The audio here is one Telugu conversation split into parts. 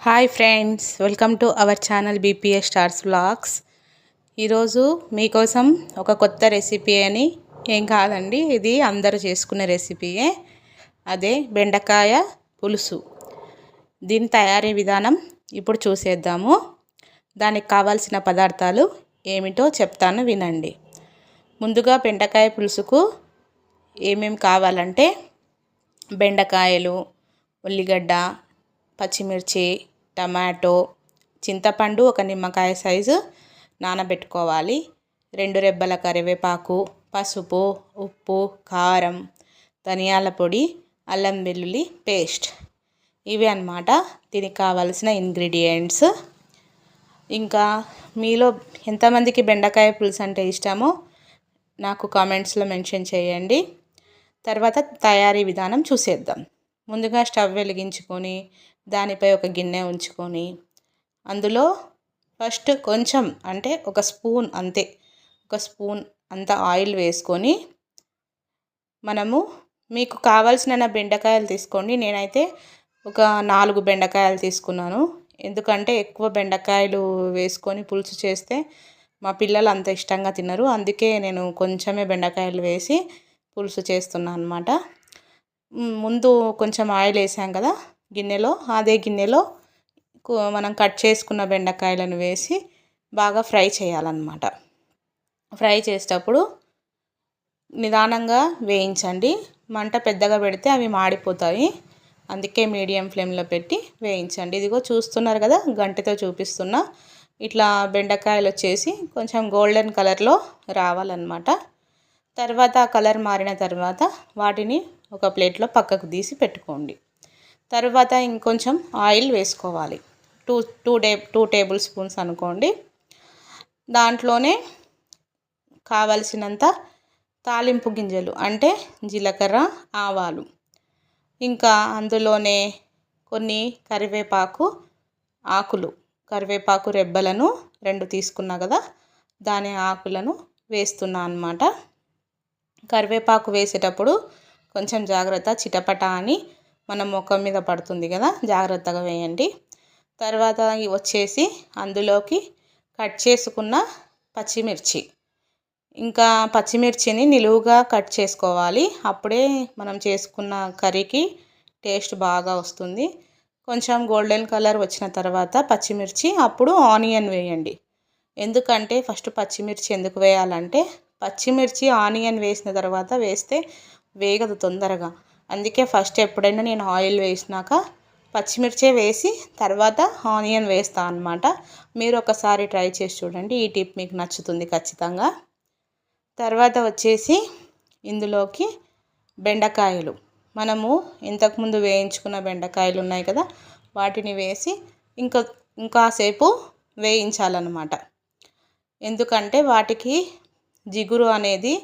Hi friends welcome to our channel BPS stars vlogs ఈరోజు మీకోసం ఒక కొత్త రెసిపీ అని ఏం కాదండి ఇది అందరూ చేసుకునే రెసిపీయే అదే బెండకాయ పులుసు. దీని తయారీ విధానం ఇప్పుడు చూసేద్దాము. దానికి కావాల్సిన పదార్థాలు ఏమిటో చెప్తాను వినండి. ముందుగా బెండకాయ పులుసుకు ఏమేమి కావాలంటే బెండకాయలు ఉల్లిగడ్డ పచ్చిమిర్చి టమాటో చింతపండు ఒక నిమ్మకాయ సైజు నానబెట్టుకోవాలి. రెండు రెబ్బల కరివేపాకు పసుపు ఉప్పు కారం ధనియాల పొడి అల్లం వెల్లుల్లి పేస్ట్. ఇవి అన్నమాట దీనికి కావలసిన ఇంగ్రీడియంట్స్. ఇంకా మీలో ఎంతమందికి బెండకాయ పులుసు అంటే ఇష్టమో నాకు కామెంట్స్లో మెన్షన్ చేయండి. తర్వాత తయారీ విధానం చూసేద్దాం. ముందుగా స్టవ్ వెలిగించుకొని దానిపై ఒక గిన్నె ఉంచుకొని అందులో ఫస్ట్ కొంచెం అంటే ఒక స్పూన్ అంతే ఒక స్పూన్ అంత ఆయిల్ వేసుకొని మనము మీకు కావాల్సిన బెండకాయలు తీసుకోండి. నేనైతే ఒక నాలుగు బెండకాయలు తీసుకున్నాను. ఎందుకంటే ఎక్కువ బెండకాయలు వేసుకొని పులుసు చేస్తే మా పిల్లలు అంత ఇష్టంగా తినరు. అందుకే నేను కొంచెమే బెండకాయలు వేసి పులుసు చేస్తున్నాను అనమాట ముందు కొంచెం ఆయిల్ వేసాం కదా గిన్నెలో అదే గిన్నెలో మనం కట్ చేసుకున్న బెండకాయలను వేసి బాగా ఫ్రై చేయాలన్నమాట. ఫ్రై చేసేటప్పుడు నిదానంగా వేయించండి. మంట పెద్దగా పెడితే అవి మాడిపోతాయి. అందుకే మీడియం ఫ్లేమ్లో పెట్టి వేయించండి. ఇదిగో చూస్తున్నారు కదా గంటతో చూపిస్తున్నా ఇట్లా బెండకాయలు వచ్చేసి కొంచెం గోల్డెన్ కలర్లో రావాలన్నమాట. తర్వాత కలర్ మారిన తర్వాత వాటిని ఒక ప్లేట్లో పక్కకు తీసి పెట్టుకోండి. తర్వాత ఇంకొంచెం ఆయిల్ వేసుకోవాలి. Two two day two tablespoons అనుకోండి. దాంట్లోనే కావలసినంత తాలింపు గింజలు అంటే జీలకర్ర ఆవాలు. ఇంకా అందులోనే కొన్ని కరివేపాకు ఆకులు. కరివేపాకు రెబ్బలను రెండు తీసుకున్నా కదా దాని ఆకులను వేస్తున్నా అనమాట కరివేపాకు వేసేటప్పుడు కొంచెం జాగ్రత్త చిటపట అని మన ముఖం మీద పడుతుంది కదా జాగ్రత్తగా వేయండి. తర్వాత వచ్చేసి అందులోకి కట్ చేసుకున్న పచ్చిమిర్చి. ఇంకా పచ్చిమిర్చిని నిలువుగా కట్ చేసుకోవాలి. అప్పుడే మనం చేసుకున్న కర్రీకి టేస్ట్ బాగా వస్తుంది. కొంచెం గోల్డెన్ కలర్ వచ్చిన తర్వాత పచ్చిమిర్చి అప్పుడు ఆనియన్ వేయండి. ఎందుకంటే ఫస్ట్ పచ్చిమిర్చి ఎందుకు వేయాలంటే పచ్చిమిర్చి ఆనియన్ వేసిన తర్వాత వేస్తే వేగదు తొందరగా. అందుకే ఫస్ట్ ఎప్పుడైనా నేను ఆయిల్ వేసినాక పచ్చిమిర్చి వేసి తర్వాత ఆనియన్ వేస్తాను అనమాట మీరు ఒకసారి ట్రై చేసి చూడండి. ఈ టిప్ మీకు నచ్చుతుంది ఖచ్చితంగా. తర్వాత వచ్చేసి ఇందులోకి బెండకాయలు. మనము ఇంతకుముందు వేయించుకున్న బెండకాయలు ఉన్నాయి కదా వాటిని వేసి ఇంకా ఇంకాసేపు వేయించాలన్నమాట. ఎందుకంటే వాటికి జిగురు అనేది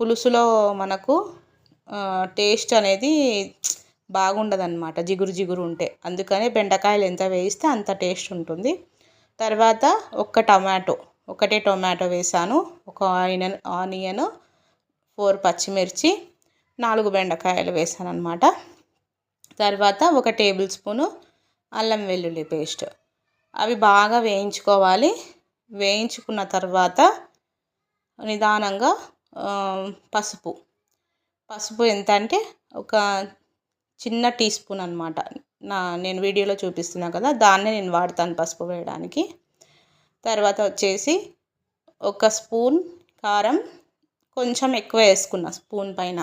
పులుసులో మనకు టేస్ట్ అనేది బాగుండదు అనమాట జిగురు జిగురు ఉంటే. అందుకని బెండకాయలు ఎంత వేయిస్తే అంత టేస్ట్ ఉంటుంది. తర్వాత ఒక్క టమాటో ఒకటే టొమాటో వేసాను. ఒక ఆనియన్ ఆనియన్ ఫోర్ పచ్చిమిర్చి నాలుగు బెండకాయలు వేసాను అనమాట తర్వాత ఒక టేబుల్ స్పూను అల్లం వెల్లుల్లి పేస్ట్. అవి బాగా వేయించుకోవాలి. వేయించుకున్న తర్వాత నిదానంగా పసుపు. పసుపు ఎంత అంటే ఒక చిన్న టీ స్పూన్ అనమాట నా నేను వీడియోలో చూపిస్తున్నా కదా దాన్నే నేను వాడతాను పసుపు వేయడానికి. తర్వాత వచ్చేసి ఒక స్పూన్ కారం కొంచెం ఎక్కువ వేసుకున్న స్పూన్ పైన.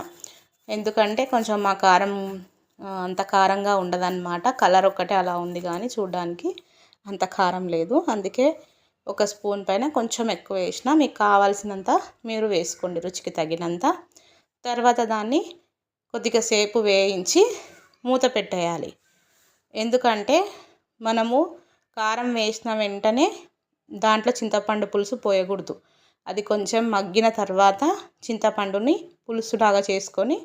ఎందుకంటే కొంచెం మా కారం అంత కారంగా ఉండదన్నమాట. కలర్ ఒక్కటే అలా ఉంది కానీ చూడడానికి అంత కారం లేదు. అందుకే ఒక స్పూన్ పైన కొంచెం ఎక్కువ వేసిన మీకు కావాల్సినంత మీరు వేసుకోండి రుచికి తగినంత. తర్వాత దాన్ని కొద్దిగా సేపు వేయించి మూత పెట్టేయాలి. ఎందుకంటే మనము కారం వేసిన వెంటనే దాంట్లో చింతపండు పులుసు పోయకూడదు. అది కొంచెం మగ్గిన తర్వాత చింతపండుని పులుసులాగా చేసుకొని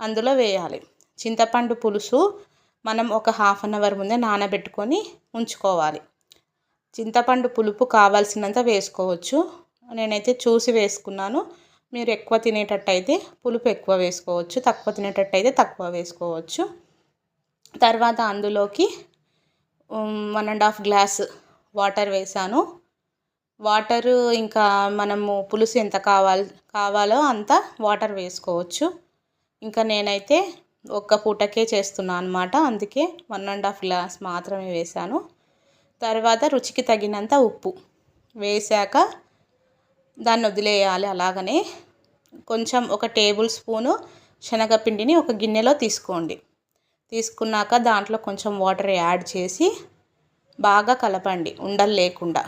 అందులో వేయాలి. చింతపండు పులుసు మనం ఒక హాఫ్ అన్ అవర్ ముందే నానబెట్టుకొని ఉంచుకోవాలి. చింతపండు పులుపు కావాల్సినంత వేసుకోవచ్చు. నేనైతే చూసి వేసుకున్నాను. మీరు ఎక్కువ తినేటట్టయితే పులుపు ఎక్కువ వేసుకోవచ్చు తక్కువ తినేటట్టయితే తక్కువ వేసుకోవచ్చు. తర్వాత అందులోకి one and half glass water వేసాను. వాటర్ ఇంకా మనము పులుసు ఎంత కావాలి కావాలో అంత వాటర్ వేసుకోవచ్చు. ఇంకా నేనైతే ఒక్క పూటకే చేస్తున్నాను అనమాట అందుకే వన్ అండ్ హాఫ్ గ్లాస్ మాత్రమే వేసాను. తర్వాత రుచికి తగినంత ఉప్పు వేసాక దాన్ని వదిలేయాలి అలాగనే. కొంచెం ఒక టేబుల్ స్పూను శనగపిండిని ఒక గిన్నెలో తీసుకోండి. తీసుకున్నాక దాంట్లో కొంచెం వాటర్ యాడ్ చేసి బాగా కలపండి ఉండలు లేకుండా.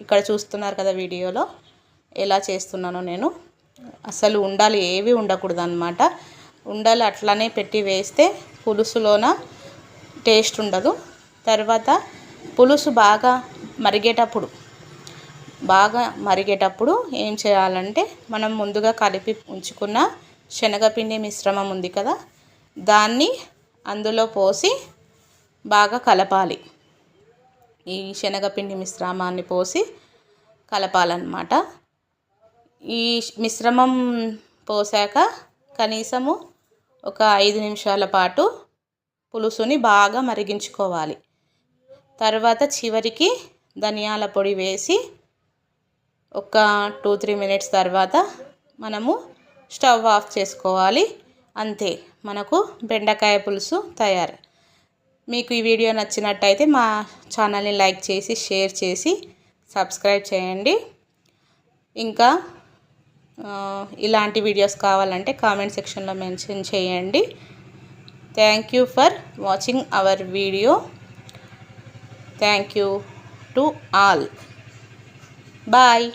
ఇక్కడ చూస్తున్నారు కదా వీడియోలో ఎలా చేస్తున్నానో నేను. అసలు ఉండాలి ఏవి ఉండకూడదు అనమాట ఉండలు అట్లనే పెట్టి వేస్తే పులుసులోన టేస్ట్ ఉండదు. తర్వాత పులుసు బాగా మరిగేటప్పుడు బాగా మరిగేటప్పుడు ఏం చేయాలంటే మనం ముందుగా కలిపి ఉంచుకున్న శనగపిండి మిశ్రమం ఉంది కదా దాన్ని అందులో పోసి బాగా కలపాలి. ఈ శనగపిండి మిశ్రమాన్ని పోసి కలపాలన్నమాట. ఈ మిశ్రమం పోసాక కనీసము ఒక ఐదు నిమిషాల పాటు పులుసుని బాగా మరిగించుకోవాలి. తర్వాత చివరికి ధనియాల పొడి వేసి ఒక టూ త్రీ మినిట్స్ తర్వాత మనము స్టవ్ ఆఫ్ చేసుకోవాలి. అంతే మనకు బెండకాయ పులుసు తయారు. మీకు ఈ వీడియో నచ్చినట్టయితే మా ఛానల్ని లైక్ చేసి షేర్ చేసి సబ్స్క్రైబ్ చేయండి. ఇంకా ఇలాంటి వీడియోస్ కావాలంటే కామెంట్ సెక్షన్లో మెన్షన్ చేయండి. Thank you for watching our video. Thank you to all. Bye.